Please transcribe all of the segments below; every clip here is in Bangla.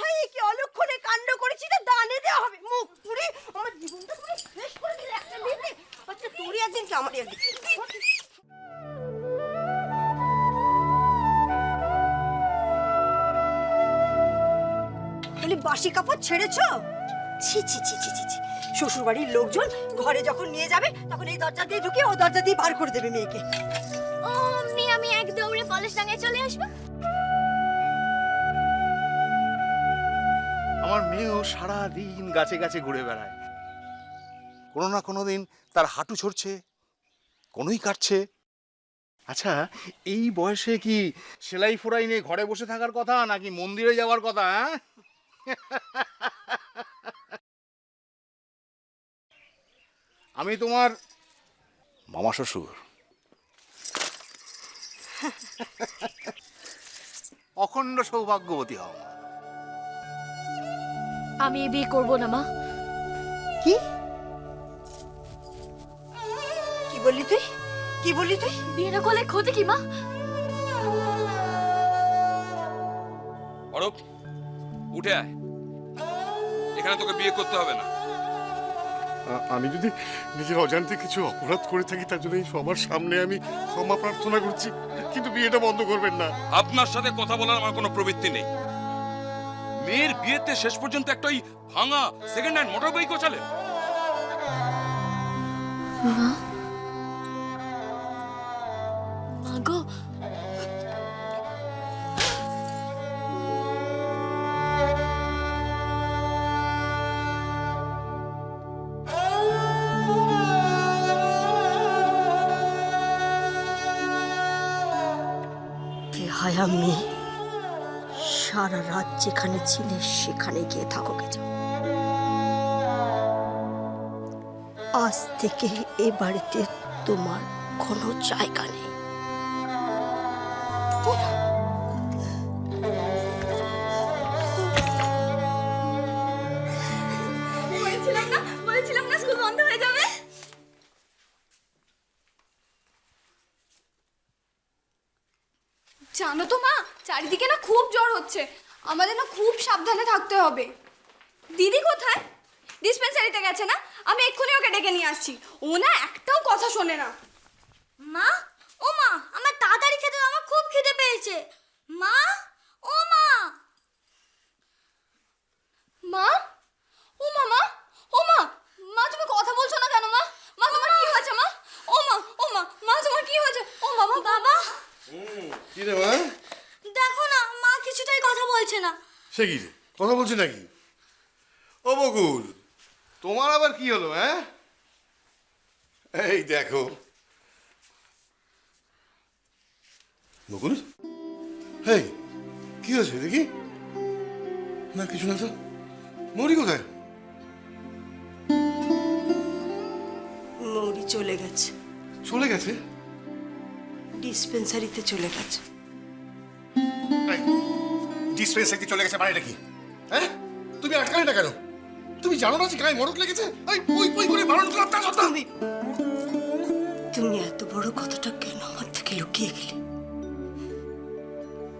হায় কি অলক্ষণে কাণ্ড করেছি না দানে দেওয়া হবে। মুখ পুরি আমার জীবনটা পুরো শেষ করে দিলে একটা মেয়ে আচ্ছা তোরই একদিন কি, আমারই একদিন। বলি, বাসি কাপড় ছেড়েছো? ছি ছি ছি ছি ছি শ্বশুর বাড়ির লোকজন ঘরে যখন নিয়ে যাবে, তখন এই দরজা দিয়ে ঢুকে ও দরজা দিয়ে বার করে দেবে মেয়েকে। অমনি আমি এক দৌড়ে পলিশ ডাঙায় চলে আসব। আমার মেয়েও সারা দিন গাছে গাছে ঘুরে বেড়ায়। কোনো না কোনো দিন তার হাঁটু ছড়ছে কোনোই কাটছে। আচ্ছা এই বয়সে কি সেলাই ফোড়াই নিয়ে ঘরে বসে থাকার কথা, নাকি মন্দিরে যাওয়ার কথা হ্যাঁ আমি তোমার মামা শ্বশুর। অখণ্ড সৌভাগ্যবতী হও। মা। আমি বিয়ে করব না মা। কি? কি বললি তুই? কি বললি তুই? বিয়ে না করলে ক্ষতি কি মা? অরব উঠে আয়। এখানে তোকে বিয়ে করতে হবে না। আমি যদি নিজের অজান্তে কিছু অপরাধ করে থাকি তার জন্য সবার সামনে আমি ক্ষমা প্রার্থনা করছি। কিন্তু বিয়েটা বন্ধ করবেন না। আপনার সাথে কথা বলার আমার কোনো প্রবৃত্তি নেই। মেয়ের বিয়েতে শেষ পর্যন্ত একটা ওই ভাঙা সেকেন্ড হ্যান্ড মোটর বাইকও চলে। মা গো কে হায় আমি? সারা রাত যেখানে ছিলে, সেখানে গিয়ে থাকো গে যাও আজ থেকে এ বাড়িতে তোমার কোনো জায়গা নেই। হচ্ছে আমাদের না খুব সাবধানে থাকতে হবে। দিদি কোথায়? ডিসপেন্সারিতে গেছে না? আমি এক্ষুনি ওকে ডেকে নিয়ে আসছি। ও না একটাও কথা শোনে না। মা? ও মা, আমার তাড়াতাড়ি খেতে আমার খুব খিদে পেয়েছে। মা? ও মা! মা? ও মা মা! ও মা! মা, তুমি কথা বলছো না কেন, মা? মা, তোমার কি হয়েছে, মা? ও মা ও মা! মা, তোমার কি হয়েছে? ও মা মা বাবা কি রে মা দেখো না মা কিছুটাই কথা বলছে না সে কি রে কথা বলছি নাকি? ও বকুল তোমার আবার কি হলো হ্যাঁ? এই দেখো। বকুল? এই কি হয়েছে দেখি? না কিছু না তো। মরি কোথায়? মৌরি চলে গেছে। চলে গেছে? ডিসপেন্সারিতে চলে গেছে। ডিসপেন্সারিতে চলে গেছে মানে কি? হ্যাঁ? তুমি আটকালে না কেন? তুমি জানো না যে গায়ে মরক লেগেছে? এই, ওই ওই করে বারণ করলাম তা তুমি তুমি এত বড় কথাটা কেন আমার থেকে লুকিয়ে গেলে?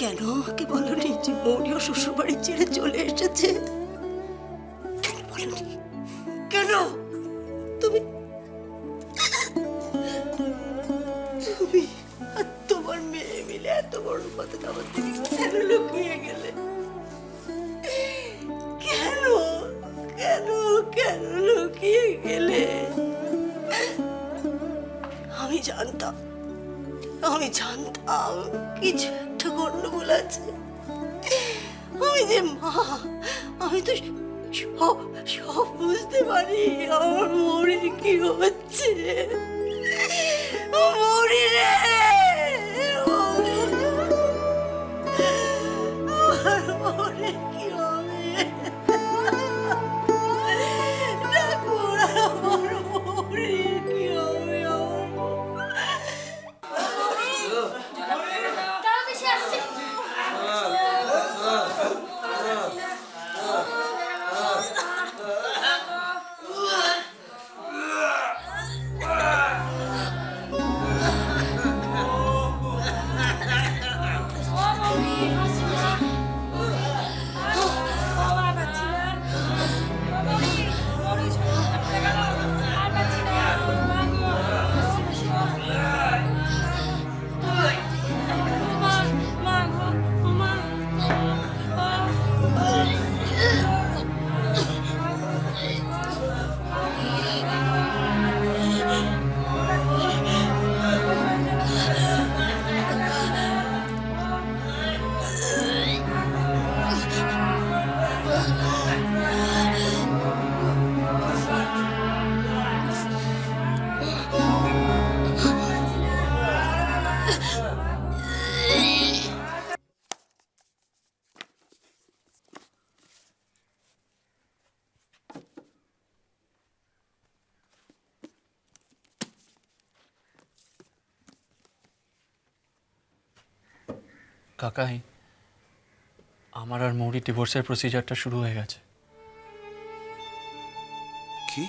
কেন আমাকে বলনি যে মৌরিও শ্বশুর বাড়ি ছেড়ে চলে এসেছে? কেন বলনি কেন? তুমি তুমি আর তোমার মেয়ে মিলে এত বড় কথাটা আমার থেকে কেন লুকিয়ে গেলে? আমি জানতাম আমি জানতাম কিছু একটা গন্ডগোল আছে। আমি যে মা, আমি তো সব সব বুঝতে পারি, আমার মরে কি হচ্ছে। মরি কাকাই আমার আর মৌরি ডিভোর্সের প্রসিজারটা শুরু হয়ে গেছে। কি?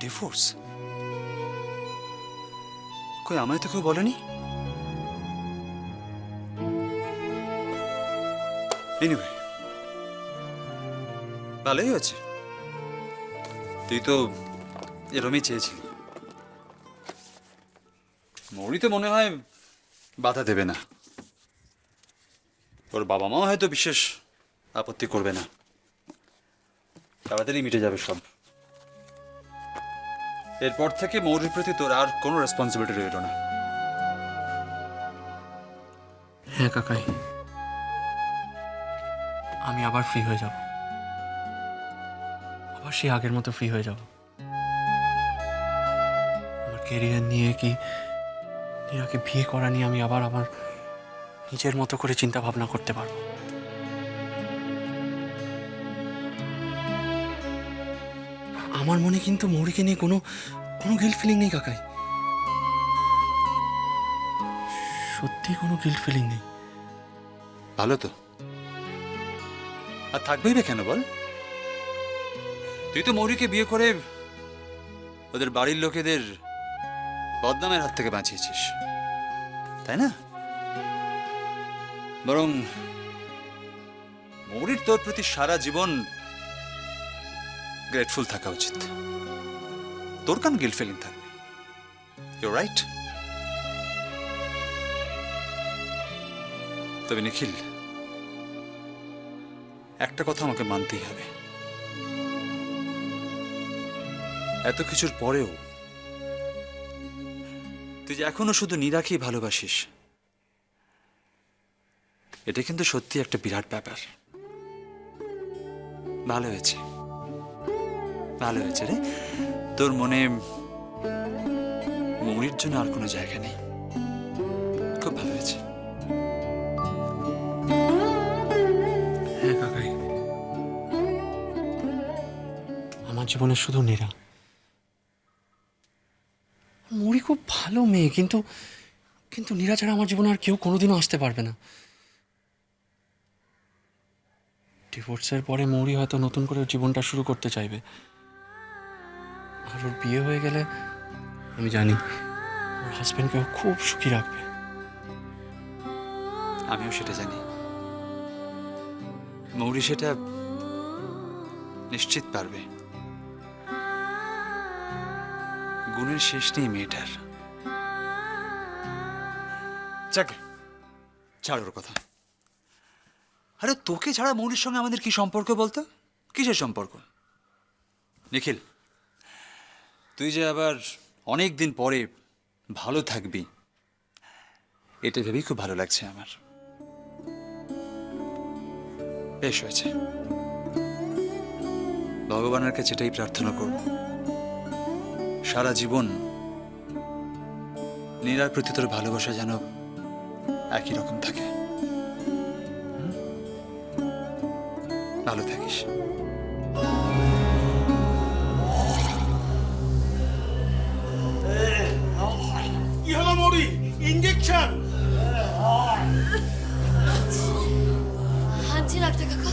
ডিভোর্স কই, আমায় তো কেউ বলেনি? এনিওয়ে ভালোই হয়েছে। তুই তো এরমই চেয়েছিলি। মৌরি তো মনে হয় বাধা দেবে না। ওর বাবা মাও হয়তো বিশেষ আপত্তি করবে না। তাড়াতাড়ি মিটে যাবে সব। এরপর থেকে মৌরির প্রতি তোর আর কোনো রেসপন্সিবিলিটি রইল না। হ্যাঁ কাকাই। আমি আবার ফ্রি হয়ে যাব। আবার সেই আগের মতো ফ্রি হয়ে যাব। আমার কেরিয়ার নিয়ে কি নীরাকে বিয়ে করা নিয়ে আমি আবার আমার নিজের মতো করে চিন্তা ভাবনা করতে পারব। আমার মনে কিন্তু মৌরিকে নিয়ে কোনো কোনো গিল্ট ফিলিং নেই কাকাই। সত্যি কোনো গিল্ট ফিলিং নেই। ভালো তো। আর থাকবেই বা কেন বল? তুই তো মৌরিকে বিয়ে করে ওদের বাড়ির লোকেদের বদনামের হাত থেকে বাঁচিয়েছিস। তাই না? বরং মৌরির তোর প্রতি সারা জীবন গ্রেটফুল থাকা উচিত। তোর কেন গিল ফিলিং থাকবে। ইউ রাইট তবে নিখিল, একটা কথা আমাকে মানতেই হবে। এত কিছুর পরেও তুই যে এখনও শুধু নিরাকেই ভালোবাসিস, এটা কিন্তু সত্যি একটা বিরাট ব্যাপার। ভালো হয়েছে। ভালো হয়েছে রে। তোর মনে মৌরির জন্য আর কোনো জায়গা নেই। খুব ভালো হয়েছে। হ্যাঁ আমার জীবনে শুধু নীরা খুব ভালো মেয়ে, কিন্তু কিন্তু নীরা ছাড়া আমার জীবনে আর কেউ কোনোদিনও আসতে পারবে না। ডিভোর্সের পরে মৌরি হয়তো নতুন করে জীবনটা শুরু করতে চাইবে। আর ওর বিয়ে হয়ে গেলে, আমি জানি, ওর হাজব্যান্ডকে খুব সুখী রাখবে। আমিও সেটা জানি। মৌরি সেটা নিশ্চিত পারবে। গুণের শেষ নেই মেয়েটার। যাক ছাড় ওর কথা। আরে তোকে ছাড়া মৌরির সঙ্গে আমাদের কি সম্পর্ক বলতো? কিসের সম্পর্ক? নিখিল, তুই যে আবার অনেক দিন পরে ভালো থাকবি, এটা ভেবেই খুব ভালো লাগছে আমার। বেশ হয়েছে। ভগবানের কাছে এটাই প্রার্থনা করব। সারা জীবন নীরার প্রতি তোর ভালোবাসা যেন একই রকম থাকে। ভালো থাকিস। কি হলো মরি? ইঞ্জেকশন হাঁচি ডাক্তার কাকা।